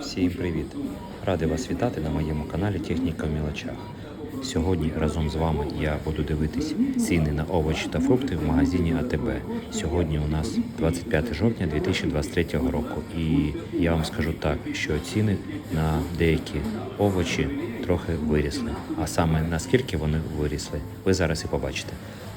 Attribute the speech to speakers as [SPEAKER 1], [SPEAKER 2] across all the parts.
[SPEAKER 1] Всім привіт! Радий вас вітати на моєму каналі Техніка в мілочах. Сьогодні разом з вами я буду дивитись ціни на овочі та фрукти в магазині АТБ. Сьогодні у нас 25 жовтня 2023 року. І я вам скажу так, що ціни на деякі овочі трохи вирісли. А саме наскільки вони вирісли, ви зараз і побачите.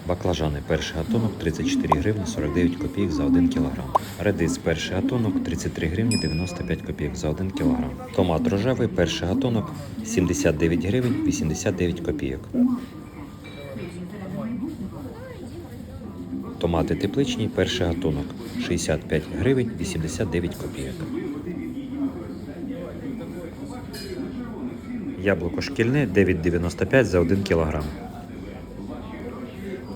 [SPEAKER 1] Баклажани перший гатунок 34 гривні 49 копійок за 1 кілограм. Редис перший гатунок 33 гривні 95 копійок за 1 кілограм. Томат рожевий перший гатунок 79 гривень 89 копійок. Томати тепличні перший гатунок 65 гривень 89 копійок. Яблуко шкільне 9,95 за 1 кілограм.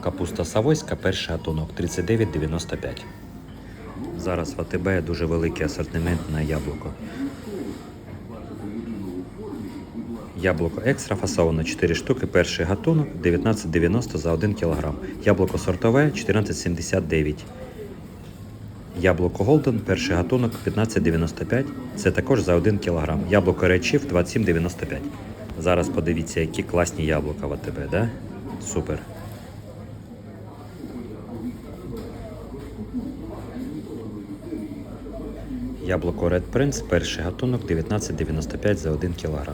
[SPEAKER 1] Капуста Савойська, перший гатунок 39,95. Зараз в АТБ дуже великий асортимент на яблуко. Яблуко екстра фасовано 4 штуки, перший гатунок 19,90 за 1 кг. Яблуко сортове 14,79. Яблуко Голден, перший гатунок 15,95. Це також за 1 кг. Яблуко Chief 27,95. Зараз подивіться, які класні яблука в АТБ, да? Супер. Яблуко Red Prince, перший гатунок 19,95 за 1 кг.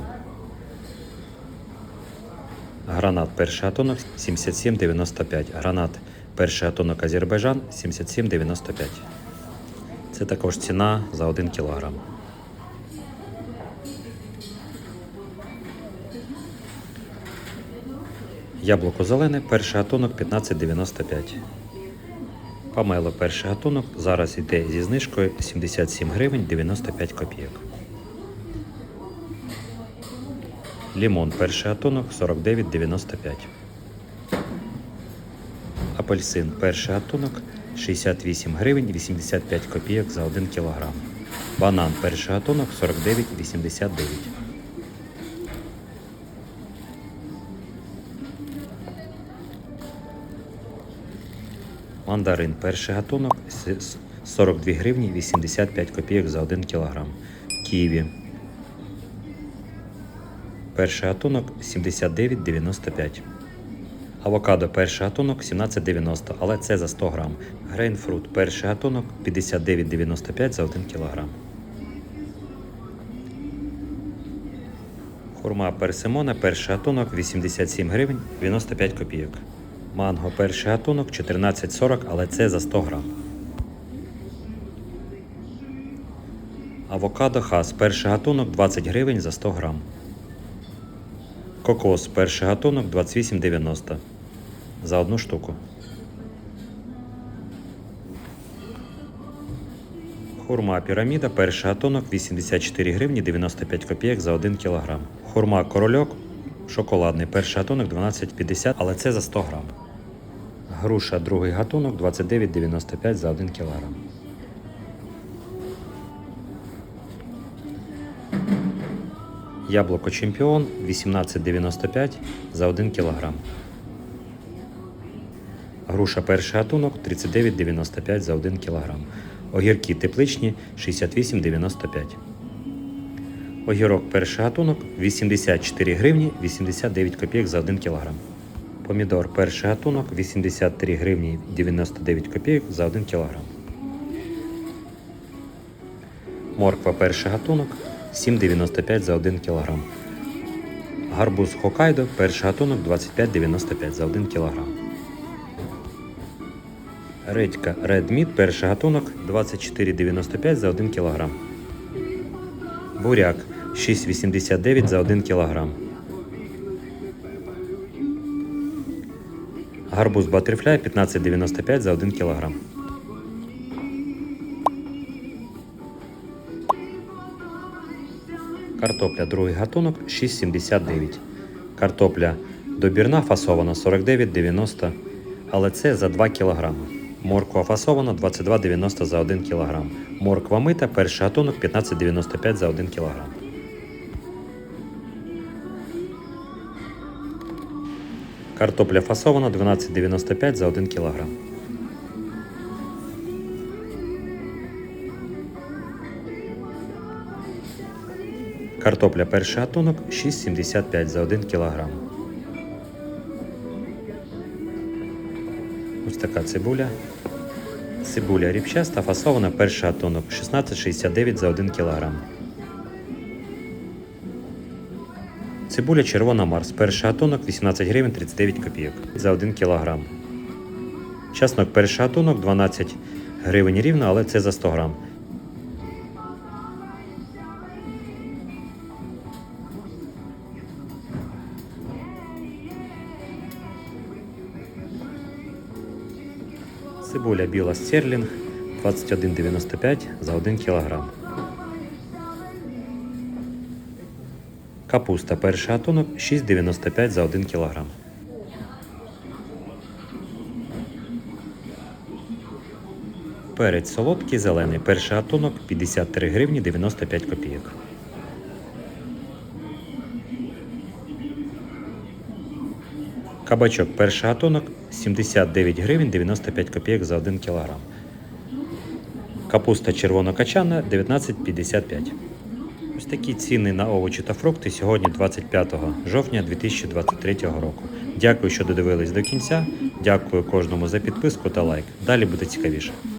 [SPEAKER 1] Гранат перший гатунок 77,95. Гранат перший гатунок Азербайджан 77,95. Це також ціна за 1 кг. Яблуко зелене, перший гатунок 15,95. Памело перший гатунок зараз йде зі знижкою 77 гривень 95 копійок. Лімон перший гатунок 49,95. Апельсин перший гатунок 68 гривень 85 копійок за 1 кілограм. Банан перший гатунок 49,89. Мандарин перший гатунок 42 гривні 85 копійок за 1 кілограм. Ківі. Перший гатунок 79,95. Авокадо перший гатунок 17,90, але це за 100 грам. Грейнфрут перший гатунок 59,95 за 1 кілограм. Хурма персимона перший гатунок 87 гривень 95 копійок. Манго перший гатунок 14,40, але це за 100 грам. Авокадо хас перший гатунок 20 гривень за 100 грам. Кокос перший гатунок 28,90 за одну штуку. Хурма піраміда перший гатунок 84 гривні 95 копійок за 1 кілограм. Хурма корольок шоколадний перший гатунок 12,50, але це за 100 грам. Груша другий гатунок 29,95 за 1 кілограм. Яблуко чемпіон 18,95 за 1 кілограм. Груша перший гатунок 39,95 за 1 кілограм. Огірки тепличні 68,95. Огірок перший гатунок 84 гривні 89 копійок за 1 кілограм. Помідор перший гатунок 83 гривні 99 копійок за 1 кілограм. Морква перший гатунок 7,95 за 1 кілограм. Гарбуз Хокайдо перший гатунок 25,95 за 1 кілограм. Редька Red Meat перший гатунок 24,95 за 1 кілограм. Буряк 6,89 за 1 кілограм. Гарбуз Батерфляй 15,95 за 1 кілограм. Картопля другий гатунок 6,79. Картопля добірна фасована 49,90, але це за 2 кг. Морква фасована 22,90 за 1 кг. Морква мита перший гатунок 15,95 за 1 кг. Картопля фасована 12,95 за 1 кг. Картопля перший гатунок 6,75 за 1 кг. Ось така цибуля. Цибуля ріпчаста фасована перший гатунок 16,69 за 1 кг. Цибуля червона Марс. Перший гатунок 18 гривень 39 копійок за 1 кг. Часнок перший гатунок 12 гривень рівно, але це за 100 грам. Цибуля біла стерлінг 21,95 за 1 кг. Капуста перший гатунок 6,95 за 1 кг. Перець солодкий зелений перший гатунок 53 гривні 95 копійок. Кабачок перший гатунок 79 гривень 95 копійок за 1 кг. Капуста червонокачана 19,55. Ось такі ціни на овочі та фрукти сьогодні 25 жовтня 2023 року. Дякую, що додивились до кінця. Дякую кожному за підписку та лайк. Далі буде цікавіше.